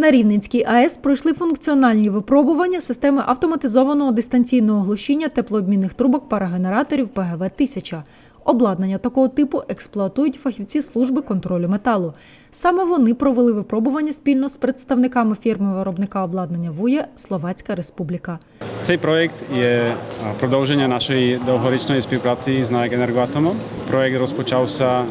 На Рівненській АЕС пройшли функціональні випробування системи автоматизованого дистанційного глушіння теплообмінних трубок парагенераторів ПГВ-1000. Обладнання такого типу експлуатують фахівці служби контролю металу. Саме вони провели випробування спільно з представниками фірми-виробника обладнання ВУЄ Словацька Республіка. Цей проєкт є а, продовження нашої довгорічної співпраці з НАЕК «Енергоатомом». Проєкт розпочався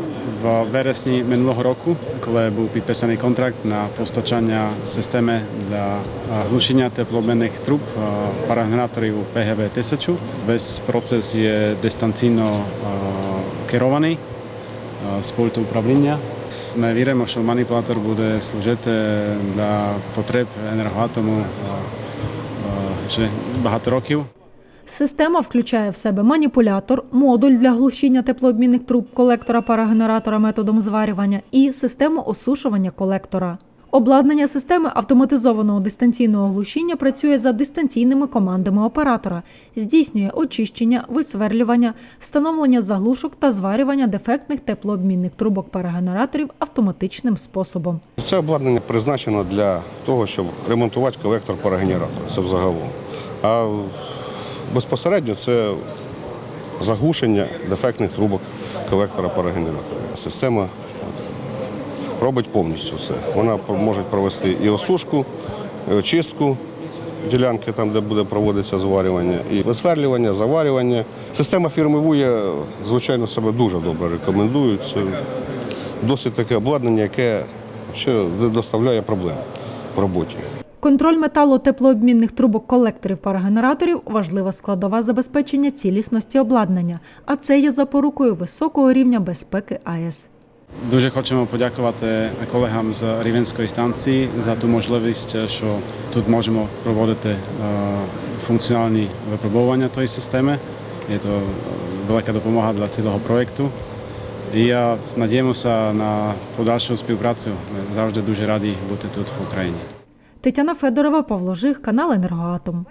в вересні минулого року, коли був підписаний контракт на постачання системи для а, глушення теплообмінних труб а, парагенераторів ПГВ-1000. Весь процес є дистанційно а, керований а, з пульту управління. Ми віримо, що маніпулятор буде служити для потреб енергоатому а, багато років. Система включає в себе маніпулятор, модуль для глушіння теплообмінних труб колектора парагенератора методом зварювання і систему осушування колектора. Обладнання системи автоматизованого дистанційного глушіння працює за дистанційними командами оператора, здійснює очищення, висверлювання, встановлення заглушок та зварювання дефектних теплообмінних трубок парагенераторів автоматичним способом. Це обладнання призначено для того, щоб ремонтувати колектор парагенератора. Це взагалом. А безпосередньо це заглушення дефектних трубок колектора парагенератора. Система робить повністю все. Вона може провести і осушку, і очистку ділянки, там, де буде проводитися зварювання, і висверлювання, заварювання. Система фірми ВУЄ, звичайно, себе дуже добре рекомендує. Це досить таке обладнання, яке ще доставляє проблем в роботі. Контроль металу теплообмінних трубок колекторів парагенераторів важлива складова забезпечення цілісності обладнання, а це є запорукою високого рівня безпеки АЕС. Дуже хочемо подякувати колегам з Рівенської станції за ту можливість, що тут можемо проводити е, функціональні випробування тої системи. Є то е, велика допомога для цілого проєкту. І я надіємося на подальшу співпрацю. Ми завжди дуже раді бути тут в Україні. Тетяна Федорова, Павло Жих, канал Енергоатом.